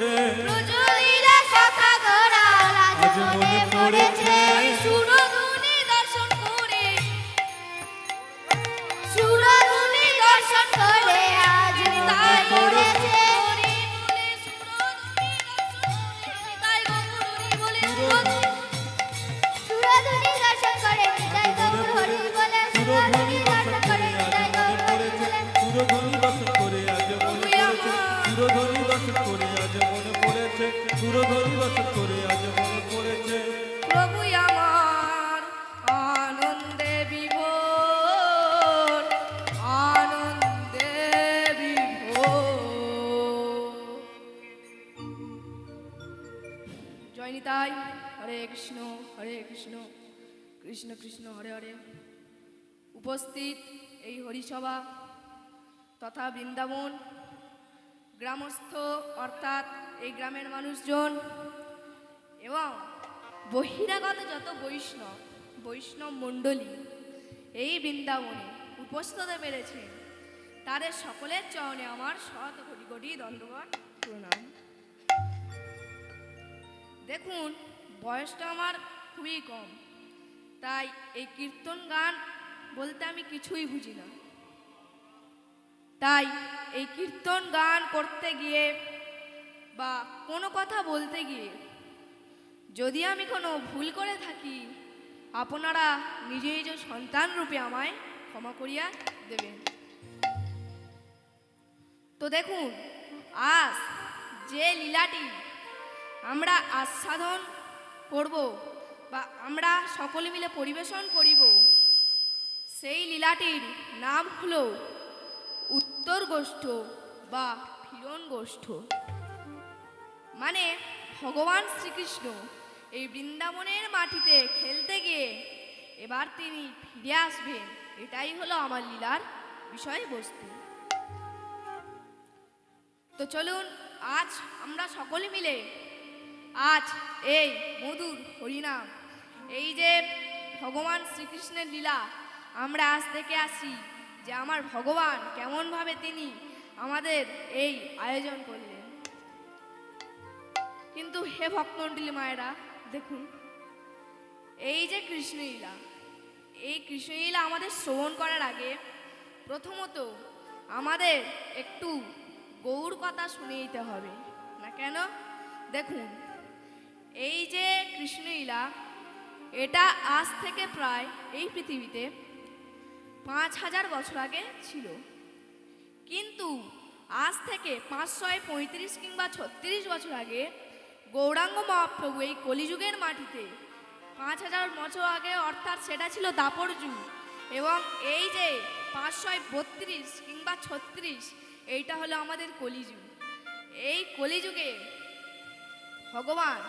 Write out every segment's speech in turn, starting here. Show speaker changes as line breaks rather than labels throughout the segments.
você. Pro Krishna, হরে কৃষ্ণ কৃষ্ণ কৃষ্ণ, হরে হরে। উপস্থিত এই হরিসভা তথা বৃন্দাবন গ্রামস্থ, অর্থাৎ এই গ্রামের মানুষজন এবং বহিরাগত যত বৈষ্ণব বৈষ্ণব মণ্ডলী এই বৃন্দাবনে উপস্থিত পেরেছে তাদের সকলের চরণে আমার শত কোটি কোটি দণ্ডবাদ প্রণাম। দেখুন বয়সটা আমার খুবই কম। তাই এই কীর্তন গান বলতে আমি কিছুই বুঝি না। তাই এই কীর্তন গান করতে গিয়ে বা কোনো কথা বলতে গিয়ে যদি আমি কোনো ভুল করে থাকি, আপনারা নিজে নিজ সন্তান রূপে আমায় ক্ষমা করিয়া দেবেন। তো দেখুন, আজ যে লীলাটি আমরা আস্বাদন করব বা আমরা সকলে মিলে পরিবেশন করিব। সেই লীলাটির নাম হল উত্তর গোষ্ঠ বা ফিরন গোষ্ঠ মানে ভগবান শ্রীকৃষ্ণ এই বৃন্দাবনের মাটিতে খেলতে গিয়ে এবার তিনি ফিরে আসবেন। এটাই হলো আমার লীলার বিষয়বস্তু। তো চলুন, আজ আমরা সকলে মিলে আজ এই মধুর হরিনাম, এই যে ভগবান শ্রীকৃষ্ণের লীলা, আমরা আজ থেকে আসি যে আমার ভগবান কেমনভাবে তিনি আমাদের এই আয়োজন করলেন। কিন্তু হে ভক্তমণ্ডলী মায়েরা, দেখুন, এই যে কৃষ্ণলীলা এই কৃষ্ণলীলা আমাদের শ্রবণ করার আগে প্রথমত আমাদের একটু গৌর কথা শুনে নিতে হবে, না কেন? দেখুন এই যে কৃষ্ণলীলা, এটা আজ থেকে প্রায় এই পৃথিবীতে পাঁচ হাজার বছর আগে ছিল। কিন্তু আজ থেকে পাঁচশো পঁয়ত্রিশ কিংবা ছত্রিশ বছর আগে গৌরাঙ্গ মহাপ্রভু এই কলিযুগের মাটিতে পাঁচ হাজার বছর আগে, অর্থাৎ সেটা ছিল দাপর যুগ, এবং এই যে পাঁচশো বত্রিশ কিংবা ছত্রিশ, এইটা হলো আমাদের কলিযুগ। এই কলিযুগে ভগবান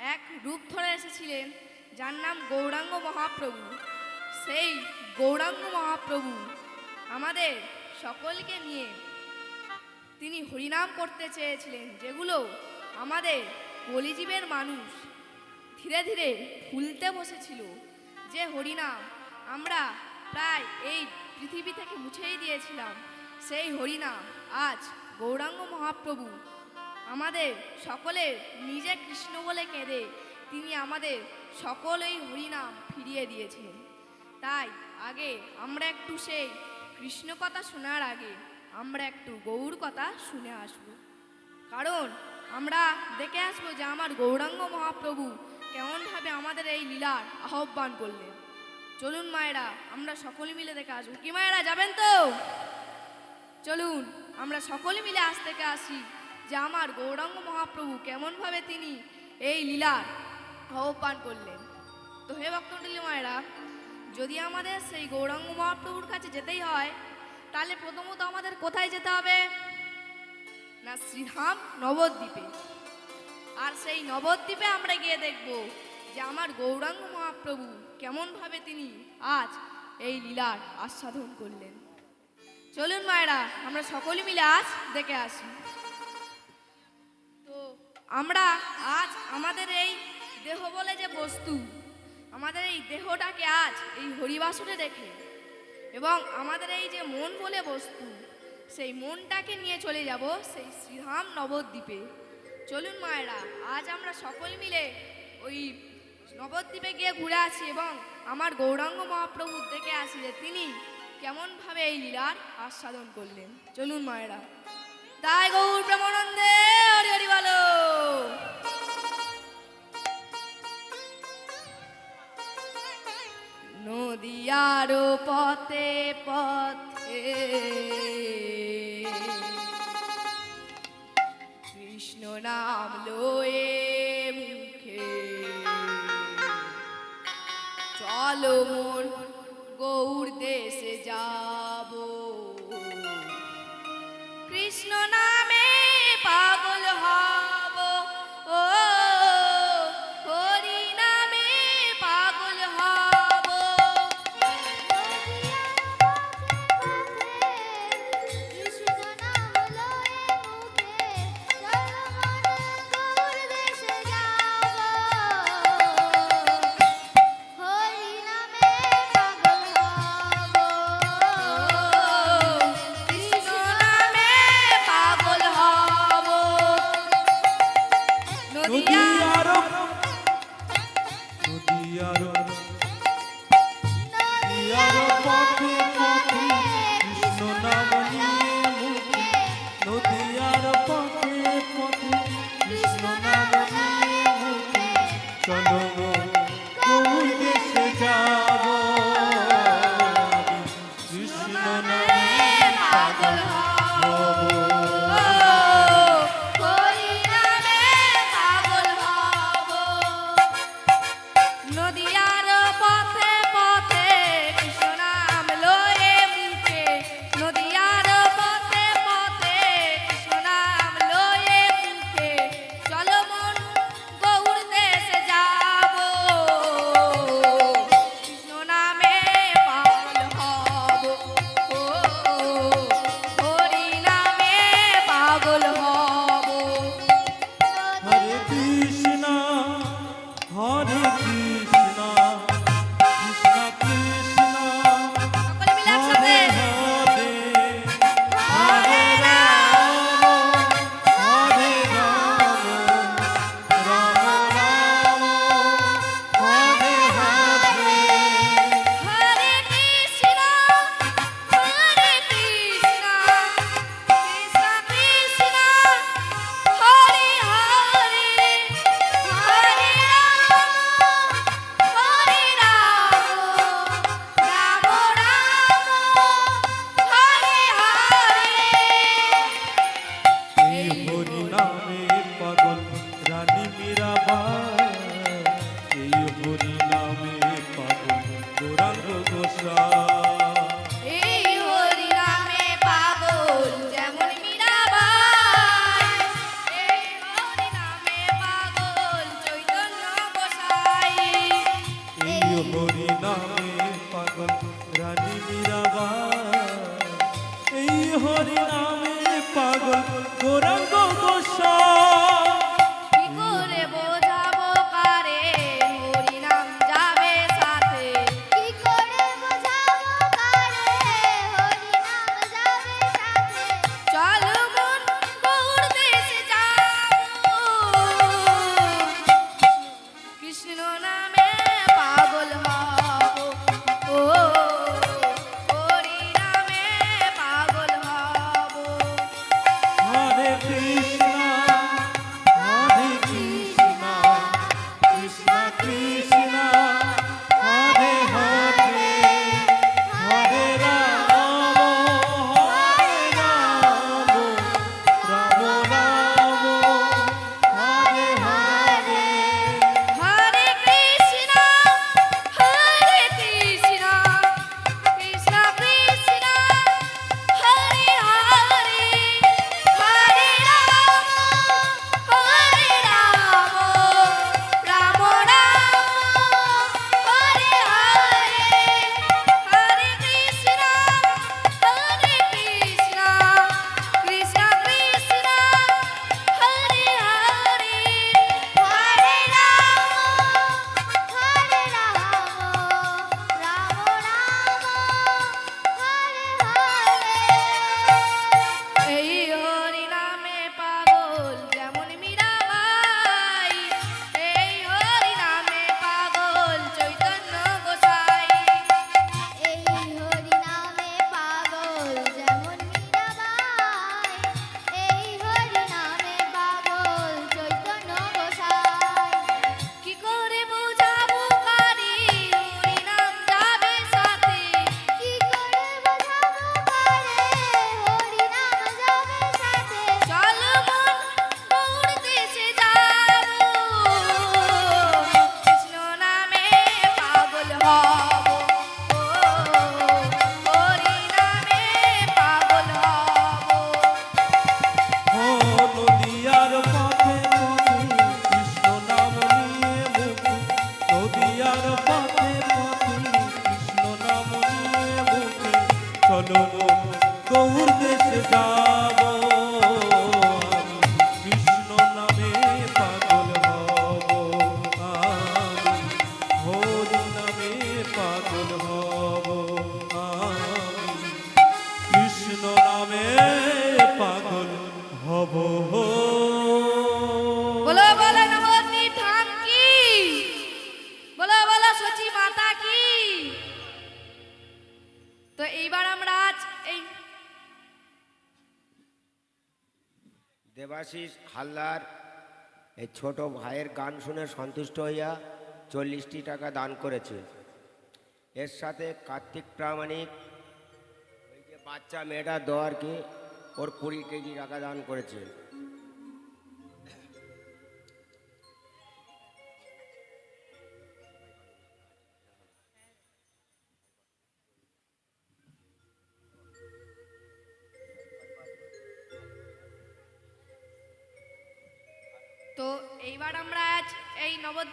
এক রূপ ধরে এসেছিলেন, যার নাম গৌরাঙ্গ মহাপ্রভু। সেই গৌরাঙ্গ মহাপ্রভু আমাদের সকলকে নিয়ে তিনি হরিনাম করতে চেয়েছিলেন, যেগুলো আমাদের কলিজীবের মানুষ ধীরে ধীরে ভুলতে বসেছিল। যে হরিনাম আমরা প্রায় এই পৃথিবী থেকে মুছেই দিয়েছিলাম, সেই হরিনাম আজ গৌরাঙ্গ মহাপ্রভু আমাদের সকলের নিজে কৃষ্ণ বলে কেঁদে তিনি আমাদের সকলেই হরিনাম ফিরিয়ে দিয়েছেন। তাই আগে আমরা একটু সেই কৃষ্ণ কথা শোনার আগে আমরা একটু গৌর কথা শুনে আসব। কারণ আমরা দেখে আসব যে আমার গৌরাঙ্গ মহাপ্রভু কেমনভাবে আমাদের এই লীলার আহ্বান করলেন। চলুন মায়েরা, আমরা সকলে মিলে দেখে আসব। কি মায়েরা, যাবেন তো? চলুন, আমরা সকলে মিলে আজ থেকে আসি। যে আমার গৌরাঙ্গ মহাপ্রভু কেমনভাবে তিনি এই লীলার আহ্বান করলেন। তো হে ভক্তমণ্ডলী মায়েরা, যদি আমাদের সেই গৌরাঙ্গ মহাপ্রভুর কাছে যেতেই হয়, তাহলে প্রথমত আমাদের কোথায় যেতে হবে? না শ্রীধাম নবদ্বীপে। আর সেই নবদ্বীপে আমরা গিয়ে দেখব যে আমার গৌরাঙ্গ মহাপ্রভু কেমনভাবে তিনি আজ এই লীলার আস্বাদন করলেন। চলুন মায়েরা, আমরা সকলে মিলে আজ দেখে আসি। আমরা আজ আমাদের এই দেহ বলে যে বস্তু, আমাদের এই দেহটাকে আজ এই হরিবাসনে রেখে এবং আমাদের এই যে মন বলে বস্তু, সেই মনটাকে নিয়ে চলে যাব সেই শ্রীধাম নবদ্বীপে। চলুন মায়েরা, আজ আমরা সকল মিলে ওই নবদ্বীপে গিয়ে ঘুরে আসি এবং আমার গৌরাঙ্গ মহাপ্রভু দেখে আসি যে তিনি কেমনভাবে এই লীলার আস্বাদন করলেন। চলুন মায়েরা। তাই গৌর প্রেমানন্দে হরি হরি বলো। নদিয়ার পথে পথে। কৃষ্ণ নাম লয়ে মুখে। চলো মন গৌর দেশে যাব। কৃষ্ণ নামে
দেবাশিস হালদার, এই ছোট ভাইয়ের গান শুনে সন্তুষ্ট হইয়া চল্লিশটি টাকা দান করেছে। এর সাথে কার্তিক প্রামাণিক, ওই যে বাচ্চা মেয়েটা দেওয়ারকে ওর কুড়ি কেজি টাকা দান করেছে।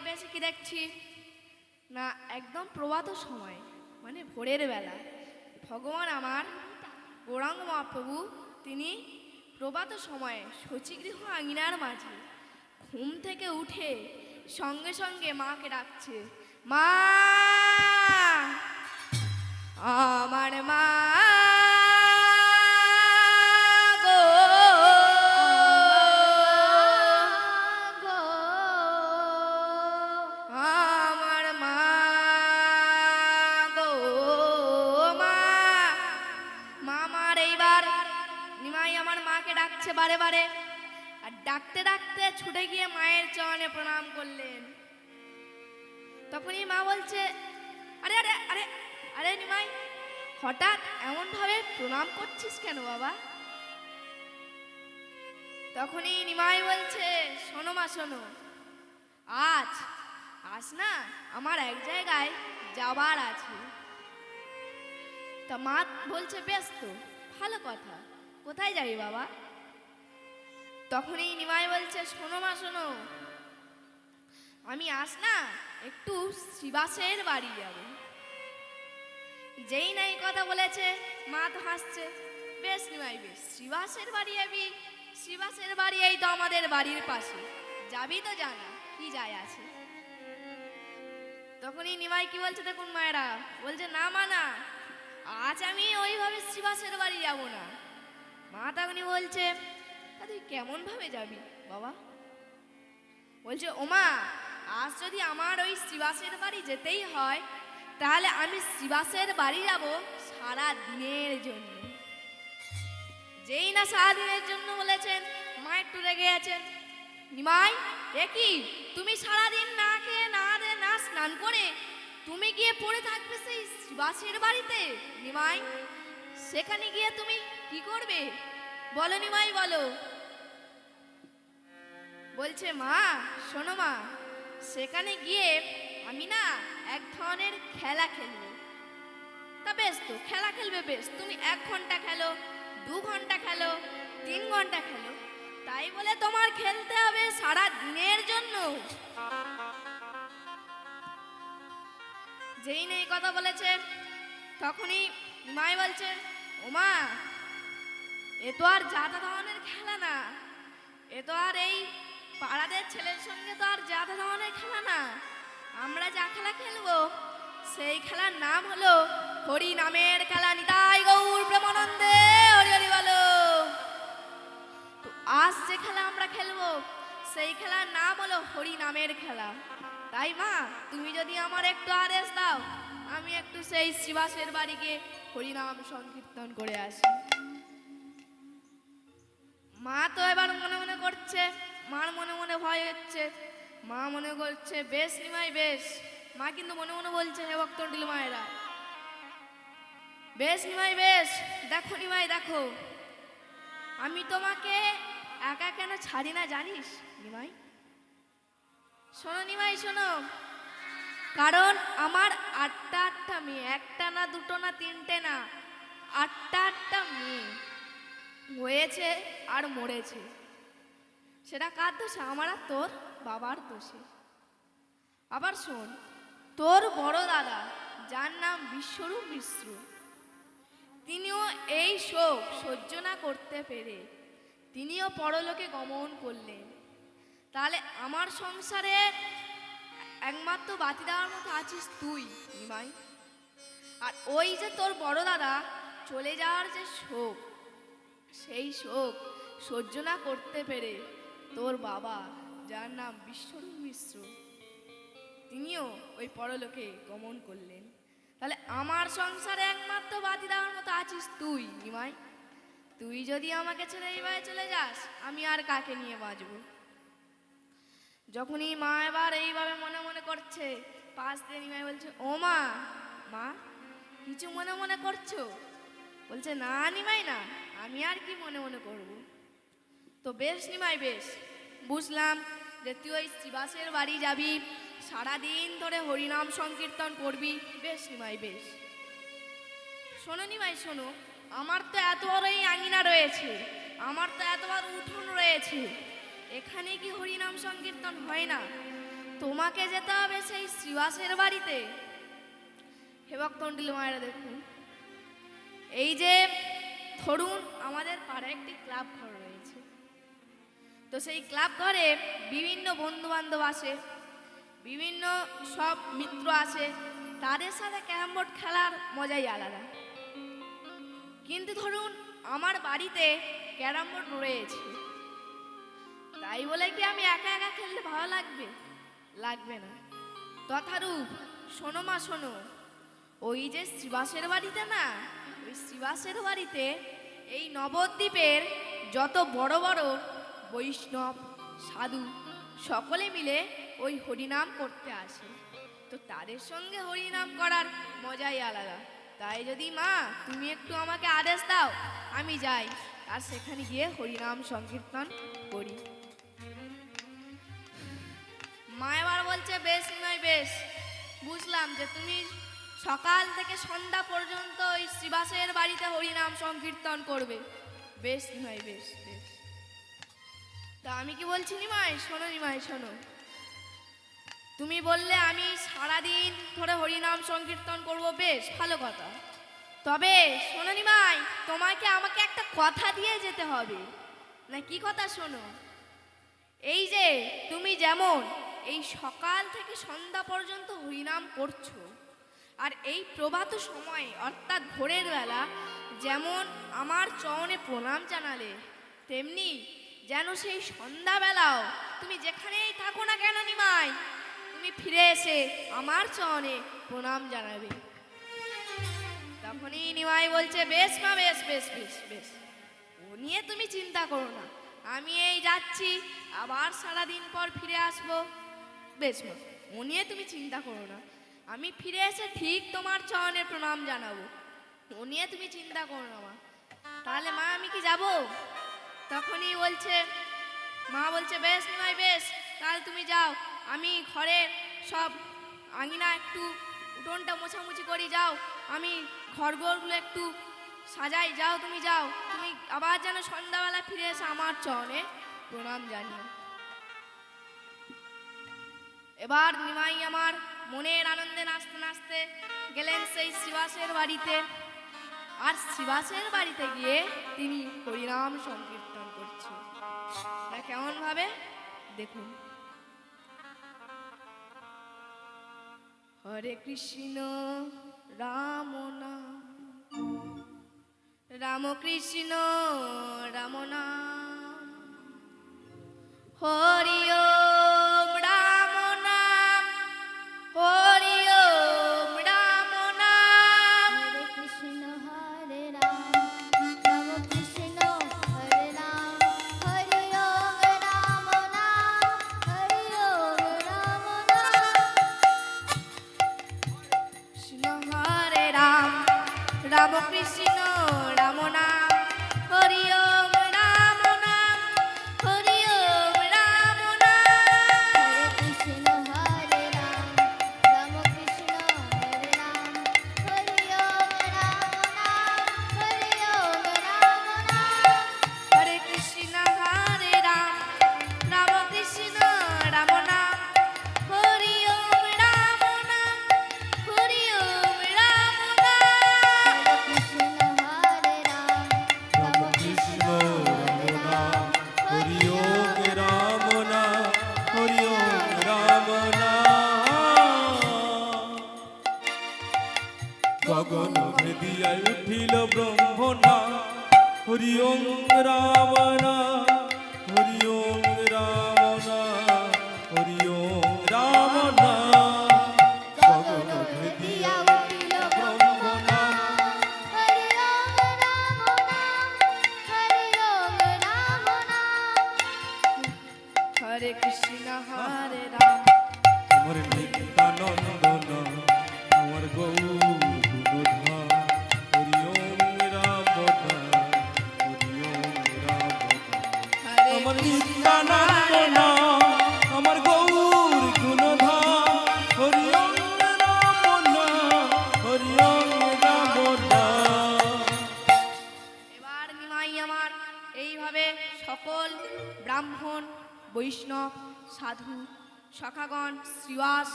এই নবদ্বীপে কি দেখছি? না, একদম প্রভাত সময় মানে ভোরের বেলা। ভগবান আমার, গৌরাঙ্গ মহাপ্রভু, তিনি প্রভাত সময়ে শচীগৃহ আঙিনার মাঝে ঘুম থেকে উঠে সঙ্গে সঙ্গে মাকে ডাকছে, মা! আমার মা! বারে বারে। আর ডাকতে ডাকতে ছুটে গিয়ে মায়ের চরণে প্রণাম করলেন। তখনই মা বলছে, আরে আরে আরে আরে নিমাই, হঠাৎ এমন ভাবে প্রণাম করছিস কেন বাবা? তখনই নিমাই বলছে, শোনো মা, শোনো। আজ আজ না আমার এক জায়গায় যাবার আছে। তা মা বলছে, বেশ তো, ভালো কথা। কোথায় যাবি বাবা? তখনই নিমাই বলছে, শোনো মা, শোনো। আমি আস না একটু শিবাসের বাড়ি যাব। যেই না এই কথা বলেছে মা তো হাসছে। বেশ নিমাই, বেশ। শিবাসের বাড়ি যাবি? শিবাসের বাড়ি এই তো আমাদের বাড়ির পাশে। যাবি তো জানা, কি যায় আছে? তখনই নিমাই কি বলছে, দেখুন মায়েরা, বলছে, না মা, না, আজ আমি ওইভাবে শিবাসের বাড়ি যাব না। মা তখনই বলছে তা তুই কেমন ভাবে যাবি? বাবা। বলছে, ওমা, আজ যদি আমার ওই শিবাসের বাড়ি যেতেই হয়, তাহলে আমি শিবাসের বাড়ি যাব সারা দিনের জন্য। যেই না সারাদিনের জন্য বলেছেন মা একটু রেগে আছেন নিমাই, এ কি, তুমি সারাদিন না খেয়ে, না দে, না স্নান করে তুমি গিয়ে পড়ে থাকবে সেই শিবাসের বাড়িতে? নিমাই, সেখানে গিয়ে তুমি কি করবে? বলো নিমাই, বলো। বলছে, মা, শোনো মা, সেখানে গিয়ে আমি না এক ধরনের খেলা খেলব। তা বেশ তো, খেলা খেলবে বেশ। তুমি এক ঘণ্টা খেলো, দু ঘণ্টা খেলো, তিন ঘণ্টা খেলো। তাই বলে তোমার খেলতে হবে সারা দিনের জন্য। যেই নেই কথা বলেছে, তখনই মাই বলছে, ওমা এ তো আর যাতা ধরনের খেলা না। এ তো আর এই পাড়াদের ছেলের সঙ্গে তো আর যাতা ধরনের খেলা না। আমরা যা খেলা খেলব, সেই খেলার নাম হলো হরি নামের খেলা। নিতাই গৌর প্রেমানন্দে হরি হরি বলো। তো আজ যে খেলা আমরা খেলব, সেই খেলার নাম হলো হরি নামের খেলা। তাই মা, তুমি যদি আমার একটু আদেশ দাও, আমি একটু সেই শিবাসের বাড়িকে হরিনাম সংকীর্তন করে আসি। মা তো এবার মনে মনে করছে, মার মনে মনে ভয় হচ্ছে। মা মনে করছে, বেশ নিমাই বেশ। মা কিন্তু মনে মনে বলছে, হে ভক্তন্ডিল মায়েরা, বেশ নিমাই বেশ। দেখো নিমাই দেখো। আমি তোমাকে একা কেন ছাড়ি না, জানিস নিমাই শোনো নিমাই শোনো। কারণ আমার আটটা আটটা মেয়ে, একটা না দুটো না তিনটে না, আটটা আটটা মেয়ে। হয়েছে আর মরেছে। সেটা কার দোষে? আমার আর তোর বাবার দোষে। আবার শোন, তোর বড় দাদা, যার নাম বিশ্বরূপ মিশ্র, তিনিও এই শোক সহ্য না করতে পেরে তিনিও পরলোকে গমন করলেন। তাহলে আমার সংসারে একমাত্র বাতি দেওয়ার মতো আছিস তুই, নিমাই। আর ওই যে তোর বড় দাদা, চলে যাওয়ার যে শোক সেই শোক সহ্য না করতে পেরে তোর বাবা, যার নাম বিশ্বরূপ মিশ্র তিনিও ওই পরলোকে গমন করলেন। তাহলে আমার সংসারে একমাত্র বাতি দেওয়ার মতো আছিস তুই, নিমাই? তুই যদি আমাকে ছেড়ে এইভাবে চলে যাস, আমি আর কাকে নিয়ে বাঁচবো? যখনই মা এবার এইভাবে মনে মনে করছে, পাশ দিয়ে নিমাই বলছে, ও মা মা, কিছু মনে মনে করছ? বলছে, না নিমাই, না। আমি আর কি মনে মনে করব? তো বেশ নিমাই, বেশ। বুঝলাম যে তুই ওই শ্রীবাসের বাড়ি যাবি, সারাদিন ধরে হরিনাম সংকীর্তন করবি। বেশ নিমাই, বেশ। শোনো নিমাই, শোনো, আমার তো এত বড় এই আঙিনা রয়েছে, আমার তো এত বড় উঠোন রয়েছে, এখানে কি হরিনাম সংকীর্তন হয় না? তোমাকে যেতে হবে সেই শ্রীবাসের বাড়িতে। হে ভক্তমণ্ডলী মায়েরা দেখুন, এই যে ধরুন আমাদের পাড়ায় একটি ক্লাব ঘর রয়েছে। তো সেই ক্লাব ঘরে বিভিন্ন বন্ধু বান্ধব আসে, বিভিন্ন সব মিত্র আছে তাদের সাথে ক্যারাম বোর্ড খেলার মজাই আলাদা। কিন্তু ধরুন আমার বাড়িতে ক্যারাম বোর্ড রয়েছে, তাই বলে কি আমি একা একা খেলতে ভালো লাগবে? লাগবে না। তথারূপ শোনো মা, শোনো। ওই যে শ্রীবাসের বাড়িতে না, ওই শ্রীবাসের বাড়িতে এই নবদ্বীপের যত বড় বড় বৈষ্ণব, সাধু সকলে মিলে ওই হরিনাম করতে আসে। তো তাদের সঙ্গে হরিনাম করার মজাই আলাদা। তাই যদি মা, তুমি একটু আমাকে আদেশ দাও, আমি যাই। আর সেখানে গিয়ে হরিনাম সংকীর্তন করি। মা এবার বলছে, বেশ নয়, বেশ। বুঝলাম যে তুমি সকাল থেকে সন্ধ্যা পর্যন্ত ওই শ্রীবাসের বাড়িতে হরিনাম সংকীর্তন করবে। বেশ নয় বেশ বেশ। তা আমি কি বলছি নিমাই? শোনো নিমাই, শোনো। তুমি বললে আমি সারাদিন ধরে হরিনাম সংকীর্তন করব, বেশ, ভালো কথা। তবে শোনো নিমাই, তোমাকে আমাকে একটা কথা দিয়ে যেতে হবে। না, কি কথা শোনো? এই যে তুমি যেমন এই সকাল থেকে সন্ধ্যা পর্যন্ত হরিনাম করছ আর এই প্রভাত সময়ে, অর্থাৎ ভোরের বেলা, যেমন আমার চরণে প্রণাম জানালে, তেমনি যেন সেই সন্ধ্যাবেলাও তুমি যেখানেই থাকো না কেন নিমাই, তুমি ফিরে এসে আমার চরণে প্রণাম জানাবে। তখনই নিমাই বলছে, বেশ মা, বেশ বেশ বেশ বেশ। ও নিয়ে তুমি চিন্তা করো না। আমি এই যাচ্ছি, আবার সারাদিন পর ফিরে আসব। বেশ মা, ও নিয়ে তুমি চিন্তা করো না। আমি ফিরে এসে ঠিক তোমার চরণে প্রণাম জানাব। ও নিয়ে তুমি চিন্তা করো না মা। তাহলে মা, আমি কি যাব? তখনই বলছে, মা বলছে, বেশ নয় বেশ, তাহলে তুমি যাও। আমি ঘরের সব আঙিনা একটু উঠোনটা মোছামুছি করি, যাও। আমি ঘরগুলো একটু সাজাই, যাও তুমি যাও। তুমি আবার যেন সন্ধ্যাবেলা ফিরে এসে আমার চরণে প্রণাম জানিও। এবার নিমাই আমার মনের আনন্দে নাচতে নাচতে গেলেন সেই শিবাসের বাড়িতে। আর শিবাসের বাড়িতে গিয়ে তিনি হরিনাম সংকীর্তন করছে তা কেমন ভাবে? দেখুন। হরে কৃষ্ণ, রাম নাম। রাম কৃষ্ণ, রাম নাম। হরি রাম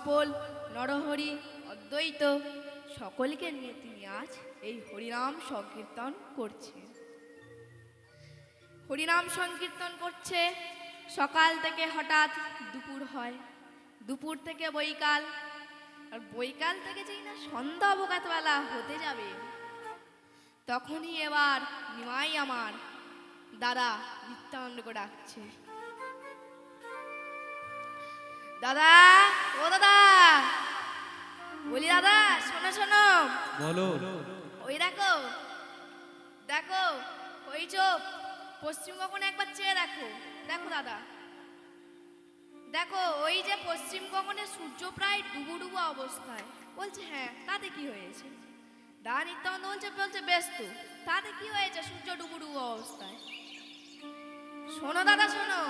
চপল নরহরি অদ্বৈত সকলকে নিয়ে তিনি আজ এই হরিনাম সংকীর্তন করছে। হরিনাম সংকীর্তন করছে, সকাল থেকে হঠাৎ দুপুর হয়। দুপুর থেকে বৈকাল, আর বৈকাল থেকে যেই না সন্ধ্যা অবকাতবেলা হতে যাবে, তখনই এবার নিমাই আমার দাদা নিত্যানন্দকে ডাকছে। দাদা ও দাদা। বলি দাদা শোনো শোনো।
বলো।
ওই দেখো দেখো ওই চোখ পশ্চিম গগনে একবার চেয়ে দেখো। দেখো দাদা। দেখো ওই যে পশ্চিম গগনে সূর্য প্রায় ডুবু ডুবু অবস্থায়। বলছে হ্যাঁ তাতে কি হয়েছে? দা নিত্যানন্দ বলছে বলছে ব্যস্ত। তাতে কি হয়েছে? সূর্য ডুবু ডুবু অবস্থায়। শোনো দাদা শোনো।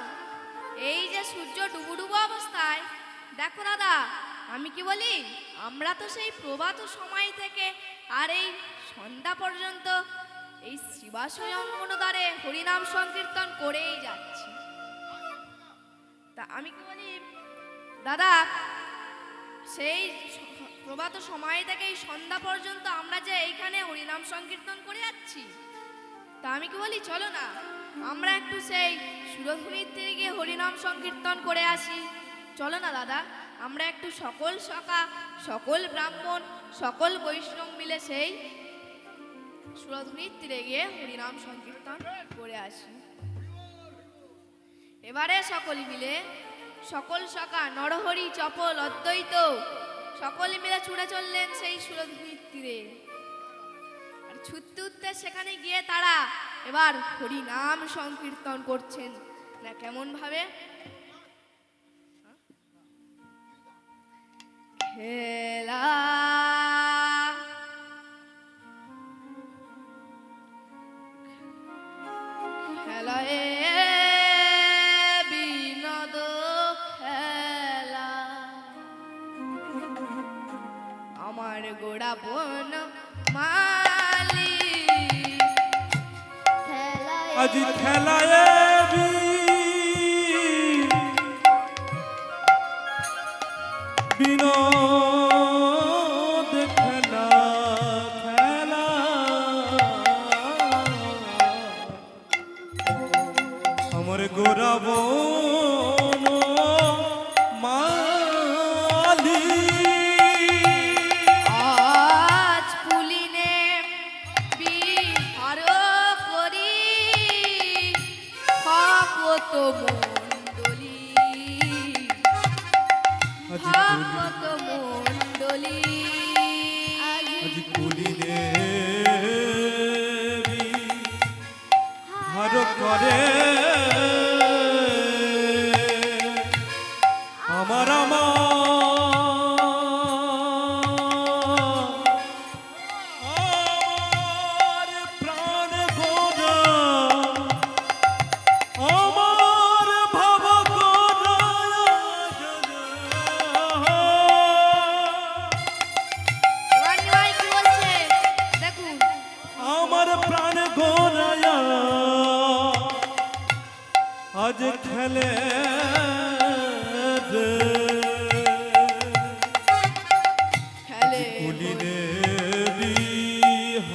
এই যে সূর্য ডুবু ডুবু অবস্থায়, দেখো দাদা, আমি কি বলি? আমরা তো সেই প্রভাত সময় থেকে আর এই সন্ধ্যা পর্যন্ত এই শিবাশয় অঙ্গনদ্বারে হরিনাম সংকীর্তন করেই যাচ্ছি। তা আমি কি বলি? দাদা, সেই প্রভাত সময় থেকে এই সন্ধ্যা পর্যন্ত আমরা যে এইখানে হরিনাম সংকীর্তন করে যাচ্ছি, তা আমি কি বলি? চলো না, আমরা একটু সেই সুরধুনির তীরে গিয়ে হরিনাম সংকীর্তন করে আসি। চলো না, দাদা, আমরা একটু সকল সকা সকল ব্রাহ্মণ, সকল বৈষ্ণব মিলে সেই সুরধুনির তীরে গিয়ে হরিনাম সংকীর্তন করে আসি। এবারে সকল মিলে, সকল সকা নরহরি, চপল, অদ্বৈত, সকলে মিলে ছুটে চললেন সেই সুরধুনির তীরে আর ছুটতে উঠতে সেখানে গিয়ে তারা এবার হরিনাম সংকীর্তন করছেন। না কেমন ভাবে খেলা খেলায় বিনোদ খেলা। আমার গোড়া বোন
আজ মন্ডলী